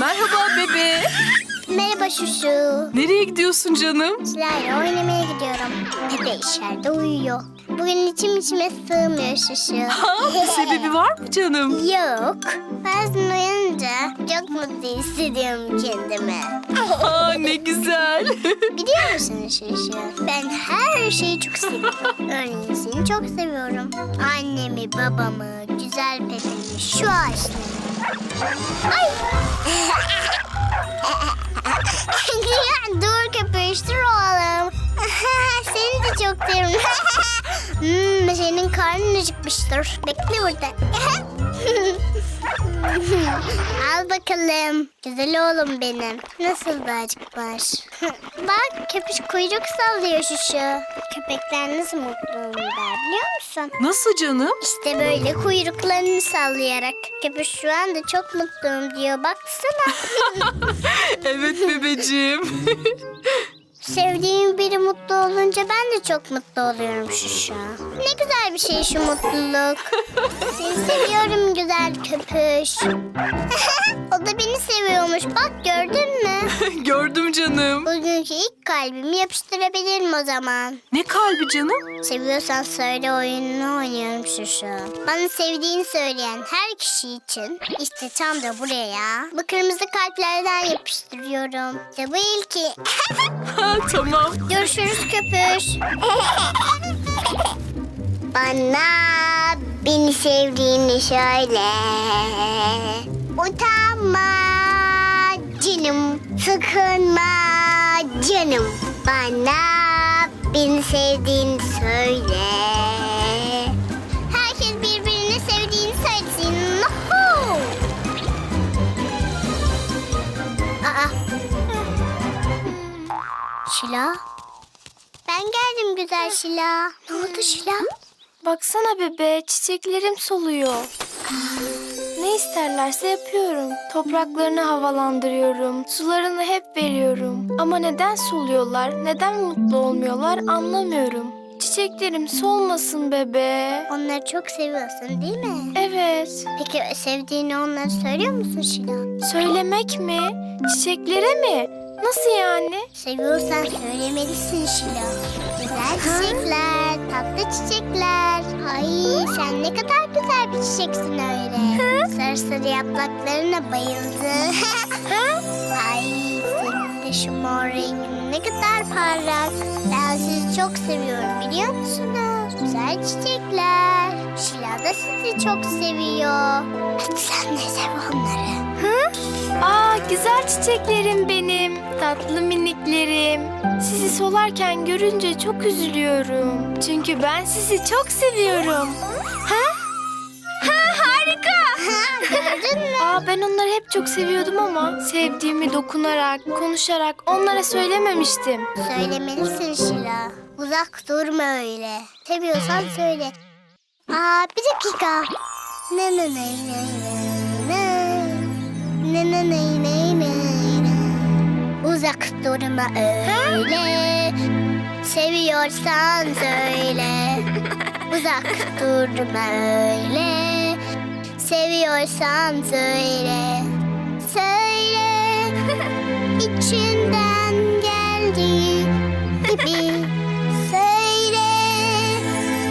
Merhaba bebe. Merhaba Şuşu. Nereye gidiyorsun canım? Sizlerle oynamaya gidiyorum. Pepe içeride uyuyor. Bugün içim içime sığmıyor Şuşu. Ha, bir sebebi var mı canım? Yok. Bazen uyanınca çok mutlu hissediyorum kendimi. Ha, ne güzel. Biliyor musun Şuşu? Ben her şeyi çok seviyorum. Örneğin seni çok seviyorum. Annemi, babamı, güzel Pepe'mi, şu ağaçları. Ay! dur köpüştür oğlum. Seni de çok seviyorum. hmm, senin karnın acıkmıştır. Bekle burada. Al bakalım. Güzel oğlum benim. Nasıl da acıkmış. Bak köpüş kuyruk sallıyor şuşu. Köpekler nasıl mutlu olurlar biliyor musun? Nasıl canım? İşte böyle kuyruklarını sallayarak. Köpüş şu anda çok mutluyum diyor. Baksana. Evet bebeciğim. Sevdiğim biri mutlu olunca ben de çok mutlu oluyorum Şuşa. Ne güzel bir şey şu mutluluk. Seni seviyorum güzel köpüş. o da beni seviyormuş. Bak gördün mü? Gördüm canım. Bugünkü ilk kalbimi yapıştırabilirim o zaman. Ne kalbi canım? Seviyorsan söyle oyununu oynuyorum Şuşa. Bana sevdiğini söyleyen her kişi için işte tam da buraya bu kırmızı kalplerden yapıştırıyorum. İşte bu ilki. Tamam. Görüşürüz köpüş. Bana beni sevdiğini söyle. Utanma canım, sıkılma canım. Bana beni sevdiğini söyle. Şila. Ben geldim güzel Şila. Ne oldu Şila? Baksana bebe, çiçeklerim soluyor. Ne isterlerse yapıyorum. Topraklarını havalandırıyorum. Sularını hep veriyorum. Ama neden soluyorlar, neden mutlu olmuyorlar anlamıyorum. Çiçeklerim solmasın bebe. Onları çok seviyorsun değil mi? Evet. Peki sevdiğini onlara söylüyor musun Şila? Söylemek mi? Çiçeklere mi? Nasıl yani? Seviyorsan söylemelisin Şila. Güzel çiçekler, tatlı çiçekler. Ay sen ne kadar güzel bir çiçeksin öyle. Sarı sarı yapraklarına bayıldım. Ay senin de şu mor rengin ne kadar parlak. Ben sizi çok seviyorum biliyor musunuz? Güzel çiçekler. Şila da sizi çok seviyor. Hadi sen de sev onları. Aa güzel çiçeklerim benim. Tatlı miniklerim. Sizi solarken görünce çok üzülüyorum. Çünkü ben sizi çok seviyorum. Ha? Ha harika. Gördün mü? Aa ben onları hep çok seviyordum ama sevdiğimi dokunarak, konuşarak onlara söylememiştim. Söylemelisin Şila. Uzak durma öyle. Seviyorsan söyle. Aa bir dakika. Ne ne ne ne ne. Ne ne ne ne. Uzak durma öyle. Seviyorsan söyle. Uzak durma öyle. Seviyorsan söyle. Söyle. İçinden geldiği gibi söyle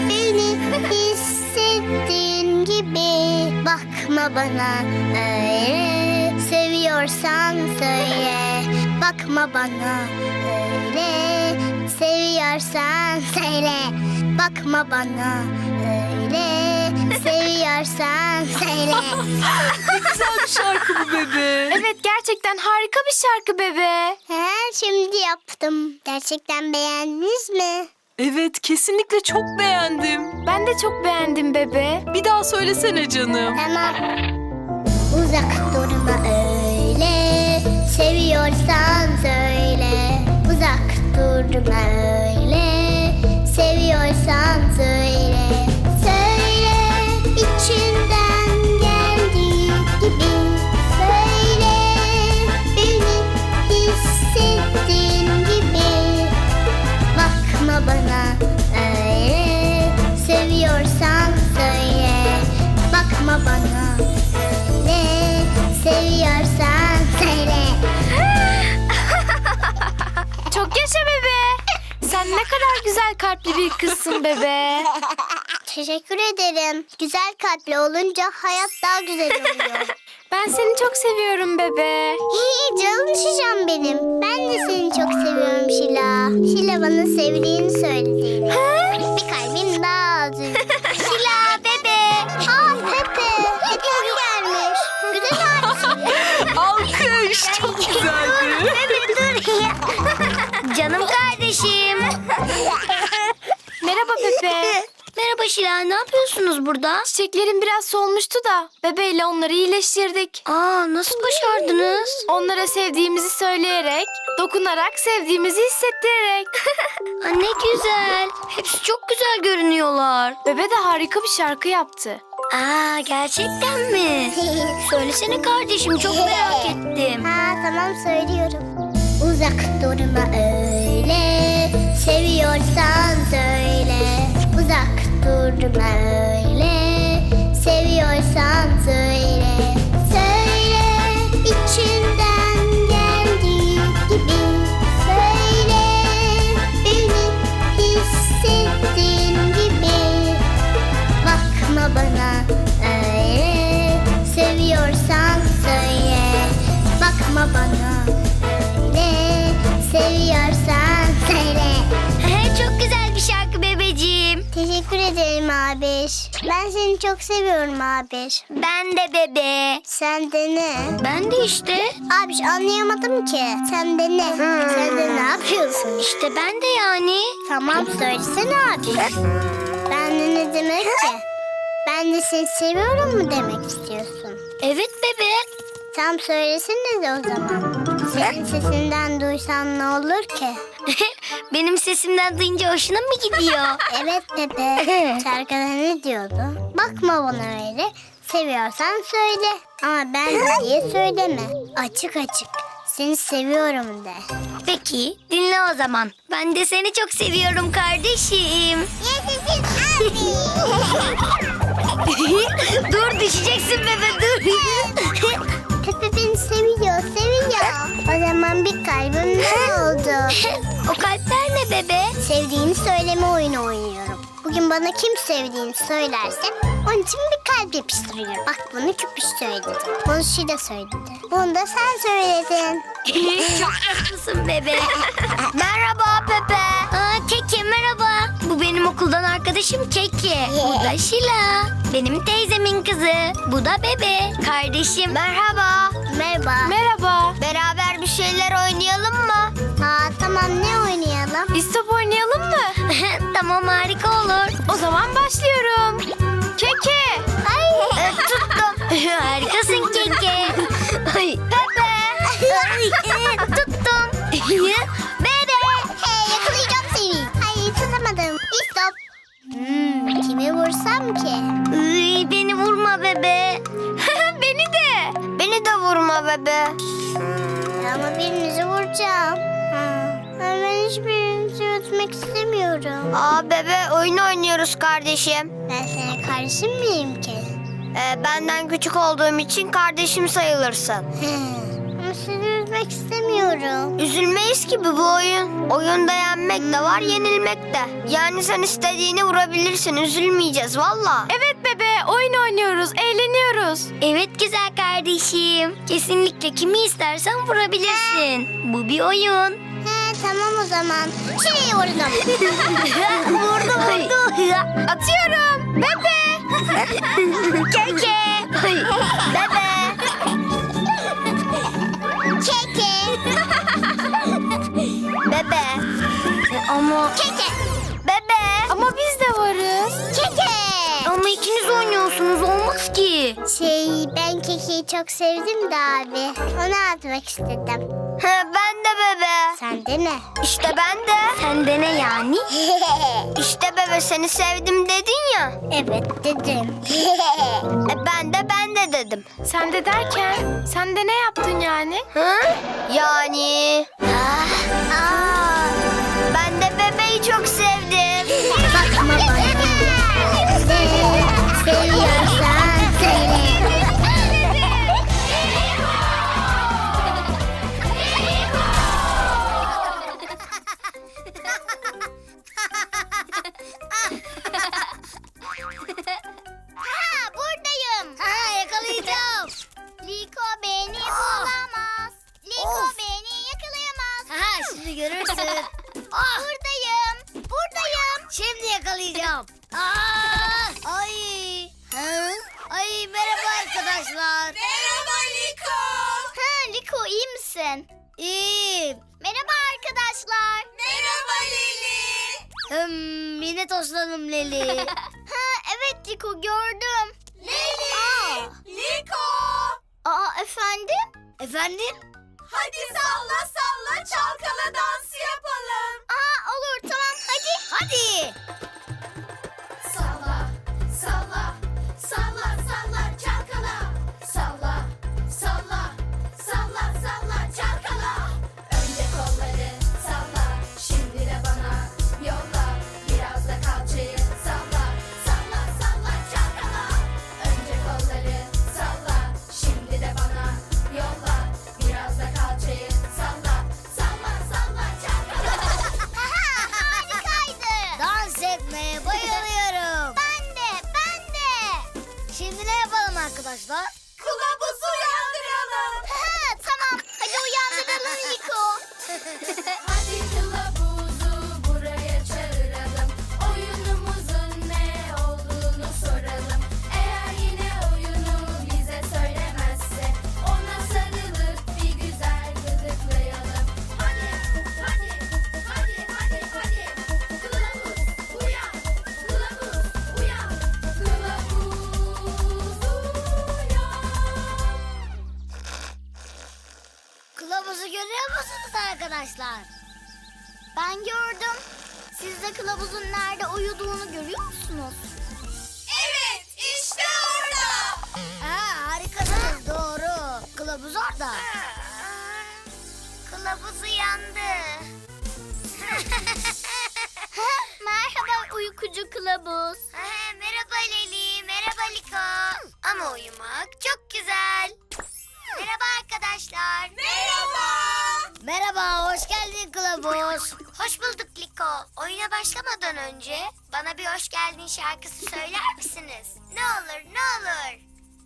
beni hissettiğin gibi bakma bana öyle seviyorsan söyle bakma bana öyle seviyorsan söyle bakma bana öyle seviyorsan söyle Güzel bir şarkı bu bebe. Evet gerçekten harika bir şarkı bebe. He, şimdi yaptım gerçekten beğendiniz mi? Evet kesinlikle çok beğendim. Ben de çok beğendim bebe. Bir daha söylesene canım. Tamam. Uzak öyle. Seviyorsan söyle. Uzak durma öyle. Seviyorsan söyle. Ne kadar güzel kalpli bir kızsın bebe. Teşekkür ederim. Güzel kalpli olunca hayat daha güzel oluyor. Ben seni çok seviyorum bebe. Hii canım şişem benim. Ben de seni çok seviyorum Şila. Şila bana sevdiğini söyledi. Bir kalbim daha az. Şila bebe. Aa Pepe. Hediye gelmiş. Güzel abi. Alkış. Çok güzeldi. Canım kardeşim. Merhaba Pepe. Merhaba Şila. Ne yapıyorsunuz burada? Çiçeklerim biraz solmuştu da bebeyle onları iyileştirdik. Aa nasıl başardınız? Onlara sevdiğimizi söyleyerek, dokunarak sevdiğimizi hissettirerek. Aa, ne güzel. Hepsi çok güzel görünüyorlar. Bebe de harika bir şarkı yaptı. Aa gerçekten mi? Söylesene kardeşim çok merak ettim. Ha tamam söylüyorum. Uzak durma öyle seviyorsan söyle. Uzak durma öyle seviyorsan söyle. Söyle içinden geldiği gibi söyle beni hissettiğin gibi. Bakma bana öyle Seviyorsan söyle Bakma bana öyle Seviyorsan Teşekkür ederim abiş Ben seni çok seviyorum abiş Ben de bebe Sen de ne? Ben de işte Abiş anlayamadım ki Sen de ne? Sen de ne yapıyorsun? İşte ben de yani Tamam söylesene abiş ben de ne demek ki? Ben de seni seviyorum mu demek istiyorsun? Evet bebe. Tam söylesene de o zaman. Senin sesinden duysan ne olur ki? Benim sesimden duyunca hoşuna mı gidiyor? evet bebe. Şarkıda ne diyordu? Bakma bana öyle. Seviyorsan söyle. Ama ben diye söyleme. Açık açık. Seni seviyorum de. Peki dinle o zaman. Ben de seni çok seviyorum kardeşim. Yaşasın abi. dur düşeceksin bebe dur. Pepe beni seviyor, seviyor. O zaman bir kalbim ne oldu? o kalpler ne bebe? Sevdiğini söyleme oyunu oynuyorum. Bugün bana kim sevdiğini söylerse onun için bir kalp yapıştırıyorum. Bak bunu küpüş söyledi. Bunu Şila söyledi. Bunu da sen söyledin. çok tatlısın bebe. merhaba Pepe. Aa, Keke merhaba. Bu benim okuldan arkadaşım Keke. Bu da Şila. Benim teyzemin kızı. Bu da bebe. Kardeşim. Merhaba. Merhaba. Merhaba. Beraber bir şeyler oynayalım mı? ha tamam ne oynayalım? Biz top oynayalım mı? tamam harika olur. O zaman başlıyorum. Keke. Ay. tuttum. Harikasın Keke. Ay. Pepe. Ay, e, tuttum. Bebe. Hey yakalayacağım seni. Hayır tutamadım. İstop. Hmm, kimi vursam ki? Ay, beni vurma bebe. Beni de. Beni de vurma bebe. Ama birinizi vuracağım. Ben hiçbirinizi ötmek istemiyorum. Aa bebe oyun oynuyoruz kardeşim. Ben senin kardeşin miyim ki? Ee, benden küçük olduğum için kardeşim sayılırsın. Ama seni üzmek istemiyorum. Üzülmeyiz ki bu bu oyun. Oyunda yenmek de var yenilmek de. Yani sen istediğini vurabilirsin üzülmeyeceğiz valla. Evet bebe oyun oynuyoruz, eğleniyoruz. Evet güzel kardeşim. Kesinlikle kimi istersen vurabilirsin. Bu bir oyun. He tamam o zaman. Şuraya vurdum. vurdu. Atıyorum. Bebe. Keke. Bebe. Keke. Bebe. Ama Keke. bebe. Ama biz de varız. Keke. Ama ikiniz oynuyorsunuz olmaz ki. Şey ben kekeyi çok sevdim de abi. Onu atmak istedim. Ha, ben de bebe. Sen de ne? İşte ben de. Sen de ne yani? İşte bebe seni sevdim dedin ya. evet dedim. E ben de ben de dedim. Sen de derken sen de ne yaptın yani? Hı? Yani Aa, Ah. ha buradayım. Ha yakalayacağım. Liko beni ah. bulamaz. Liko Of. beni yakalayamaz. Ha şimdi görürsün. Ah, Buradayım. Buradayım. şimdi yakalayacağım. Aa! Toslanım Leli. Ha evet Liko gördüm. Leli. Aa. Liko. Aa efendim? Efendim? Hadi salla salla çalkala dansı arkadaşlar? Ben gördüm. Siz de kılavuzun nerede uyuduğunu görüyor musunuz? Evet işte orada. Ha, harikasınız doğru. Kılavuz orada. Kılavuz uyandı. Merhaba uykucu kılavuz. merhaba Leli, merhaba Liko. Ama uyumak çok güzel. Merhaba arkadaşlar. Merhaba. Merhaba, hoş geldin Kılavuz. Hoş bulduk Liko. Oyuna başlamadan önce bana bir hoş geldin şarkısı söyler misiniz? Ne olur ne olur.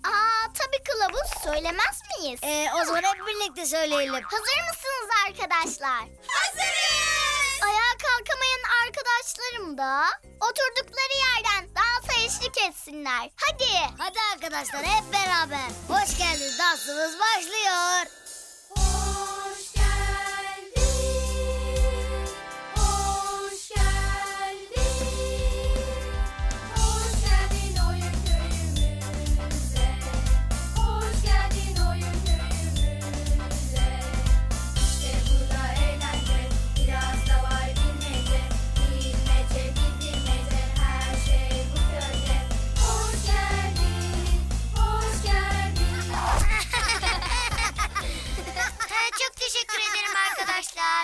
Aa tabii kılavuz söylemez miyiz? Ee, o zaman hep birlikte söyleyelim. Hazır mısınız arkadaşlar? Hazırız. Ayağa kalkamayan arkadaşlarım da oturdukları yerden dansa eşlik etsinler. Hadi. Hadi arkadaşlar hep beraber. Hoş geldin dansımız başlıyor.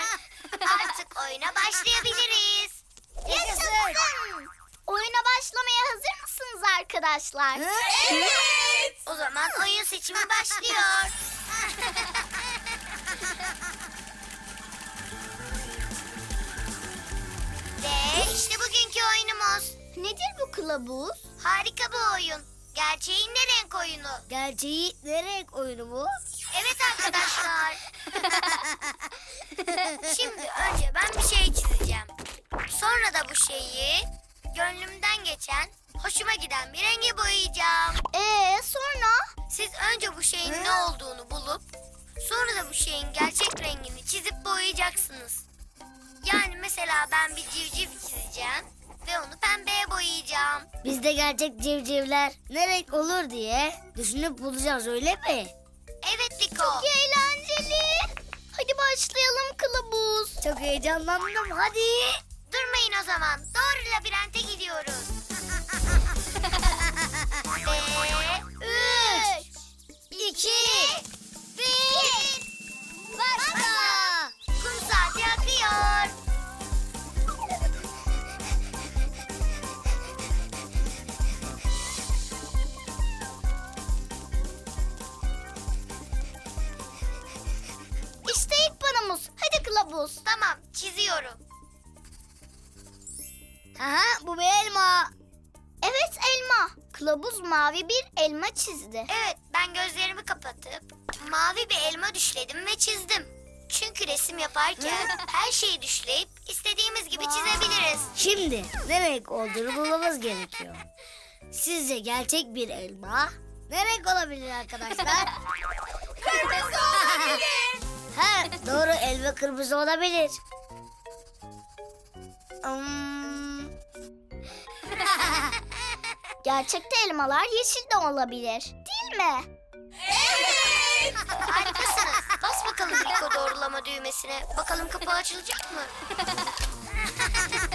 Arkadaşlar. Artık oyuna başlayabiliriz. Yaşasın. Oyuna başlamaya hazır mısınız arkadaşlar? Evet. O zaman oyun seçimi başlıyor. Ve işte bugünkü oyunumuz. Nedir bu kılavuz? Harika bir oyun. Gerçeğin ne renk oyunu? Gerçeği ne renk oyunu bu? Bu şeyi gönlümden geçen, hoşuma giden bir renge boyayacağım. Ee sonra? Siz önce bu şeyin ne olduğunu bulup sonra da bu şeyin gerçek rengini çizip boyayacaksınız. Yani mesela ben bir civciv çizeceğim ve onu pembeye boyayacağım. Biz de gerçek civcivler ne renk olur diye düşünüp bulacağız öyle mi? Evet Liko. Çok eğlenceli. Hadi başlayalım kılavuz. Çok heyecanlandım hadi. Durmayın o zaman. Doğru labirente gidiyoruz. Ve üç, iki, elma çizdi. Evet ben gözlerimi kapatıp mavi bir elma düşledim ve çizdim. Çünkü resim yaparken her şeyi düşleyip istediğimiz gibi çizebiliriz. Şimdi ne renk olduğunu bulmamız gerekiyor. Sizce gerçek bir elma ne renk olabilir arkadaşlar? Kırmızı olabilir. ha, doğru elma kırmızı olabilir. Hmm, Gerçekte elmalar yeşil de olabilir. Değil mi? Evet. Harikasınız. Bas bakalım Liko doğrulama düğmesine. Bakalım kapı açılacak mı?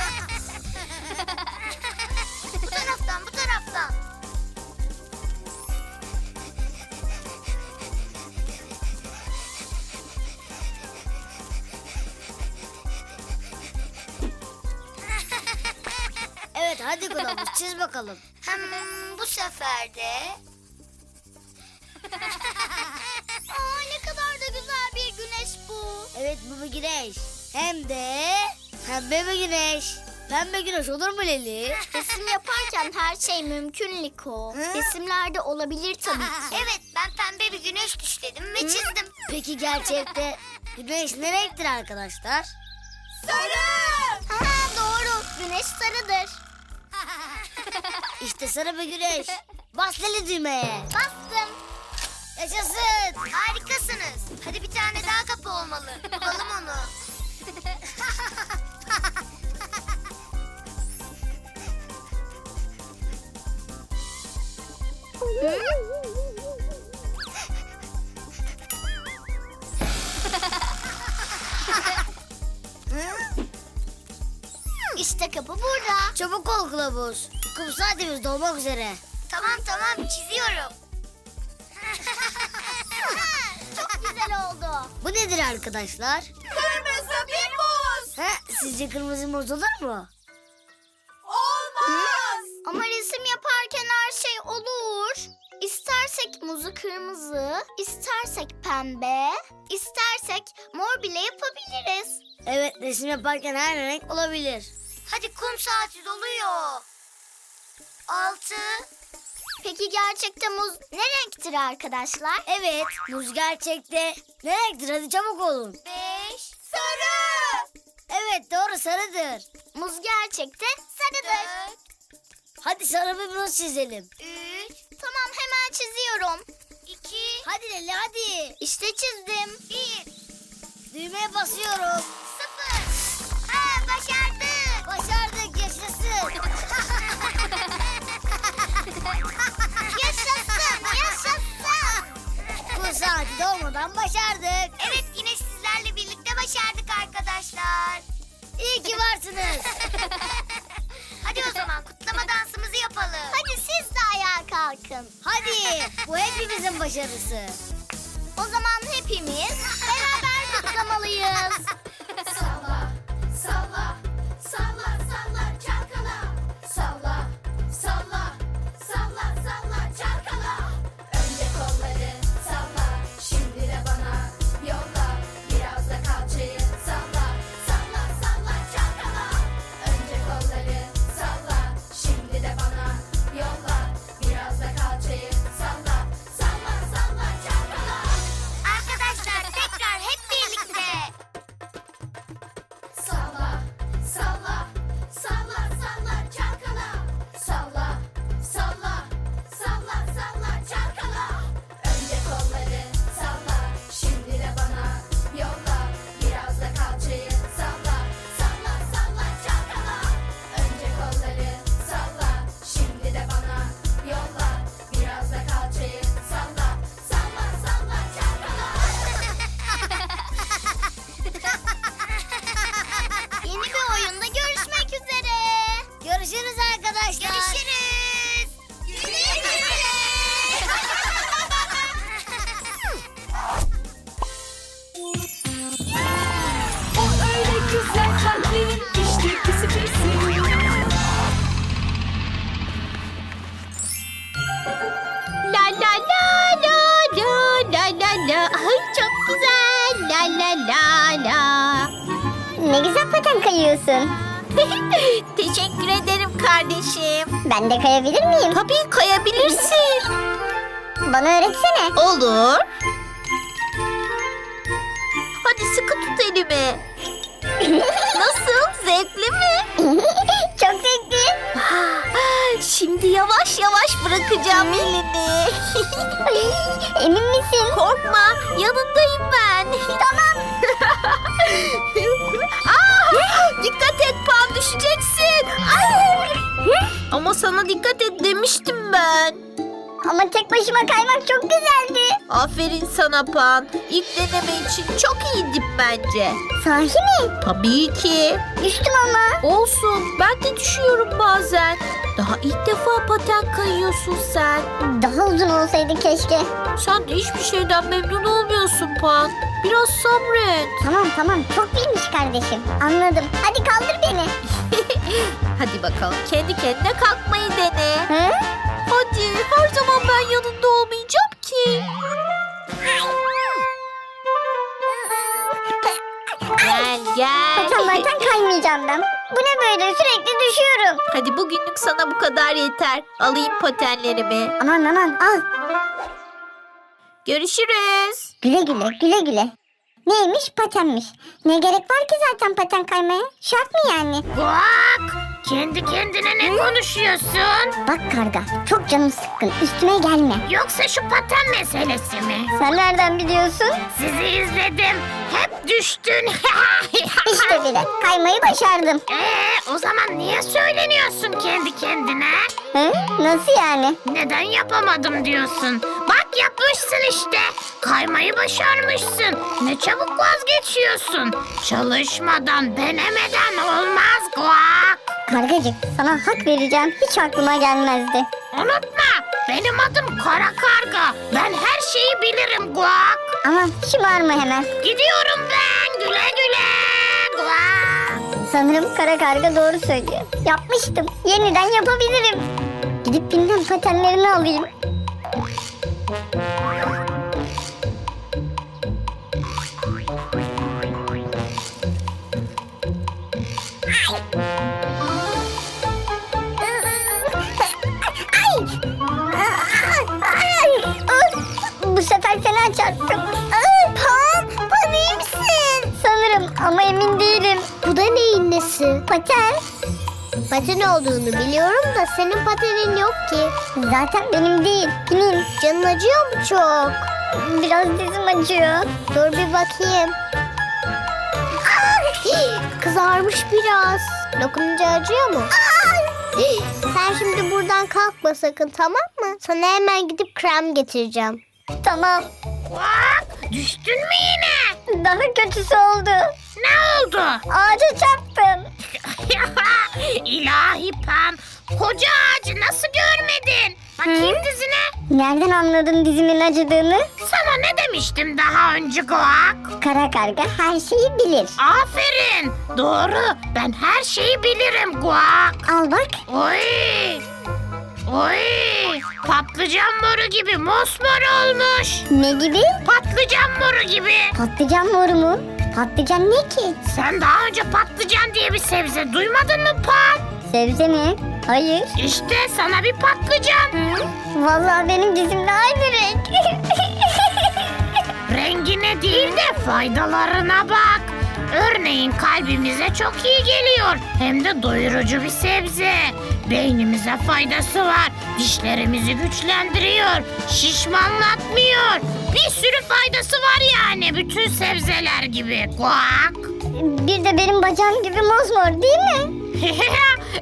evet hadi kılavuz çiz bakalım. Hem bu sefer de... Aa ne kadar da güzel bir güneş bu. Evet bu bir güneş. Hem de pembe bir güneş. Pembe güneş olur mu Leli? Resim yaparken her şey mümkün Liko. Resimlerde olabilir tabii ki. Evet, ben pembe bir güneş düşledim ve çizdim. Peki gerçekte güneş ne renktir arkadaşlar? Sarı. Ha doğru. Güneş sarıdır. İşte sarı bir güneş. Bas Leli düğmeye. Bastım. Yaşasın. Harikasınız. Hadi bir tane daha kapı olmalı. Bulalım onu. İşte kapı burada. Çabuk ol kılavuz. Kum saatimiz dolmak üzere. Tamam tamam çiziyorum. Çok güzel oldu. Bu nedir arkadaşlar? Kırmızı bir muz. Ha, sizce kırmızı muz olur mu? Olmaz. Ama resim yaparken her şey olur. İstersek muzu kırmızı, istersek pembe, istersek mor bile yapabiliriz. Evet resim yaparken her renk olabilir. Hadi kum saati doluyor. Altı. Peki gerçekte muz ne renktir arkadaşlar? Evet muz gerçekte ne renktir hadi çabuk olun. Beş. Sarı. Evet doğru sarıdır. Muz gerçekte sarıdır. Dört. Hadi sarı bir muz çizelim. Üç. Tamam hemen çiziyorum. iki, Hadi Leli hadi. İşte çizdim. Bir. Düğmeye basıyorum. Sıfır. Ha başardık. Başardık yaşasın. Yaşasın, yaşasın. Bu saati dolmadan başardık. Evet yine sizlerle birlikte başardık arkadaşlar. İyi ki varsınız. Hadi o zaman kutlama dansımızı yapalım. Hadi siz de ayağa kalkın. Hadi bu hepimizin başarısı. O zaman hepimiz beraber kutlamalıyız. Ben de kayabilir miyim? Tabii kayabilirsin. Bana öğretsene. Olur. Hadi sıkı tut elimi. Nasıl? Zevkli mi? Çok zevkli. Şimdi yavaş yavaş bırakacağım elini. Emin misin? Korkma, yanındayım sana dikkat et demiştim ben. Ama tek başıma kaymak çok güzeldi. Aferin sana Pan. İlk deneme için çok iyiydin bence. Sahi mi? Tabii ki. Düştüm ama. Olsun. Ben de düşüyorum bazen. Daha ilk defa paten kayıyorsun sen. Daha uzun olsaydı keşke. Sen de hiçbir şeyden memnun olmuyorsun Pan. Biraz sabret. Tamam tamam çok bilmiş kardeşim. Anladım. Hadi kaldır beni. Hadi bakalım kendi kendine kalkmayı dene. Hı? Hadi her zaman ben yanında olmayacağım ki. Gel gel. Patenlerden kaymayacağım ben. Bu ne böyle sürekli düşüyorum. Hadi bugünlük sana bu kadar yeter. Alayım patenlerimi. Aman aman al. Görüşürüz. Güle güle güle güle. Neymiş patenmiş. Ne gerek var ki zaten paten kaymaya? Şart mı yani? Guak! Kendi kendine ne konuşuyorsun? Bak karga çok canım sıkkın üstüme gelme. Yoksa şu paten meselesi mi? Sen nereden biliyorsun? Sizi izledim. Hep düştün. İşte bile kaymayı başardım. Ee, o zaman niye söyleniyorsun kendi kendine? Hı? Nasıl yani? Neden yapamadım diyorsun? Bak yapmışsın işte. Kaymayı başarmışsın. Ne çabuk vazgeçiyorsun. Çalışmadan, denemeden olmaz Guak. Kargacık sana hak vereceğim hiç aklıma gelmezdi. Unutma, benim adım Kara Karga. Ben her şeyi bilirim Guak. Aman şımarma hemen. Gidiyorum ben. Güle güle. Guak. Sanırım kara karga doğru söylüyor. Yapmıştım. Yeniden yapabilirim. Gidip bilmem patenlerini alayım. Çarptım. Ay, Pan, Pan iyi misin? Sanırım ama emin değilim. Bu da neyin nesi? Paten. Paten olduğunu biliyorum da senin patenin yok ki. Zaten benim değil, kimin? Canın acıyor mu çok? Biraz dizim acıyor. Dur bir bakayım. Kızarmış biraz. Dokununca acıyor mu? Sen şimdi buradan kalkma sakın tamam mı? Sana hemen gidip krem getireceğim. Tamam. Guak, düştün mü yine? Daha kötüsü oldu. Ne oldu? Ağaca çarptım. İlahi Pan. Koca ağacı nasıl görmedin? Bakayım dizine. Nereden anladın dizimin acıdığını? Sana ne demiştim daha önce Guak? Kara karga her şeyi bilir. Aferin. Doğru. Ben her şeyi bilirim Guak. Al bak. Oy. Oy. Patlıcan moru gibi mosmor olmuş. Ne gibi? Patlıcan moru gibi. Patlıcan moru mu? Patlıcan ne ki? Sen daha önce patlıcan diye bir sebze duymadın mı Pan? Sebze mi? Hayır. İşte sana bir patlıcan. Vallahi benim dizimle aynı renk. Rengine değil de faydalarına bak. Örneğin kalbimize çok iyi geliyor. Hem de doyurucu bir sebze. Beynimize faydası var. Dişlerimizi güçlendiriyor. Şişmanlatmıyor. Bir sürü faydası var yani bütün sebzeler gibi. Guak. Bir de benim bacağım gibi mosmor değil mi?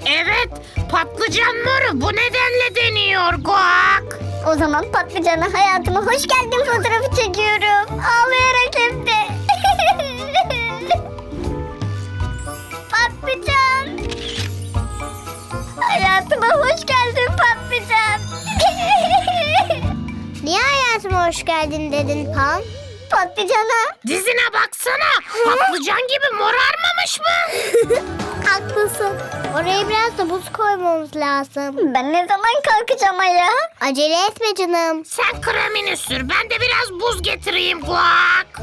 evet patlıcan moru bu nedenle deniyor Guak. O zaman patlıcana hayatıma hoş geldin fotoğrafı çekiyorum. Ağlayarak hem de. patlıcan. Hayatıma hoş geldin patlıcan. Niye hayatıma hoş geldin dedin Pan? Patlıcana. Dizine baksana patlıcan gibi morarmamış mı? Haklısın. Oraya biraz da buz koymamız lazım. Ben ne zaman kalkacağım ayağa? Acele etme canım. Sen kremini sür ben de biraz buz getireyim Guak.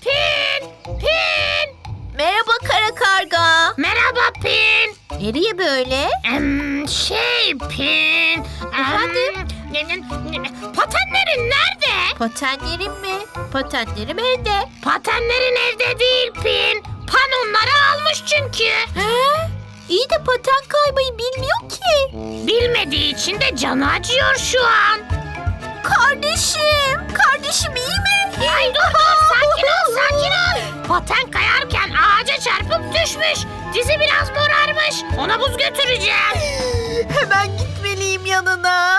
Pin! Pin! Merhaba karga. Merhaba Pin. Nereye böyle? Em, şey Pin. Efendim? Patenlerin nerede? Patenlerim mi? Patenlerim evde. Patenlerin evde değil Pin. Pan onları almış çünkü. He? İyi de paten kaymayı bilmiyor ki. Bilmediği için de canı acıyor şu an. Kardeşim, kardeşim iyi mi? Ay dur dur sakin ol sakin ol. Paten kayarken ağaca çarpıp düşmüş. Dizi biraz morarmış. Ona buz götüreceğim. Hemen gitmeliyim yanına.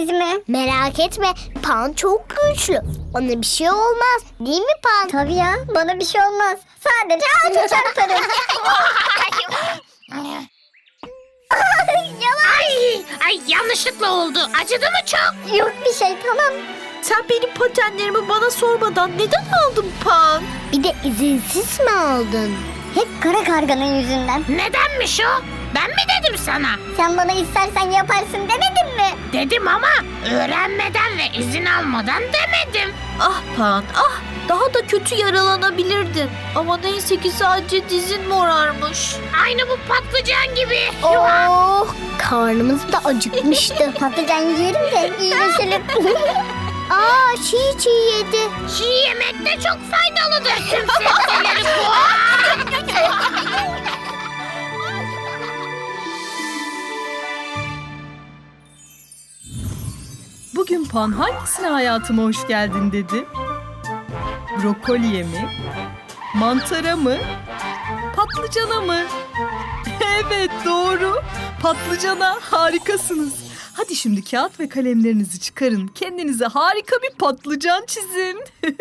Dizime. Merak etme. Pan çok güçlü. Ona bir şey olmaz. Değil mi Pan? Tabii ya. Bana bir şey olmaz. Sadece ağaca çarparım. Ay, ay yanlışlıkla oldu. Acıdı mı çok? Yok bir şey tamam. Sen benim patenlerimi bana sormadan neden aldın Pan? Bir de izinsiz mi aldın? Hep kara karganın yüzünden. Nedenmiş o? Ben mi dedim sana? Sen bana istersen yaparsın demedin mi? Dedim ama öğrenmeden ve izin almadan demedim. Ah Pan ah daha da kötü yaralanabilirdin. Ama neyse ki sadece dizin morarmış. Aynı bu patlıcan gibi. Oh karnımız da acıkmıştı. Patlıcan yiyelim de iyileşelim. Aa çiğ çiğ yedi. Çiğ yemek de çok faydalıdır tüm sebzeleri bu. Bugün Pan hangisine hayatıma hoş geldin dedi? Brokoliye mi? Mantara mı? Patlıcana mı? Evet doğru. Patlıcana harikasınız. Hadi şimdi kağıt ve kalemlerinizi çıkarın. Kendinize harika bir patlıcan çizin.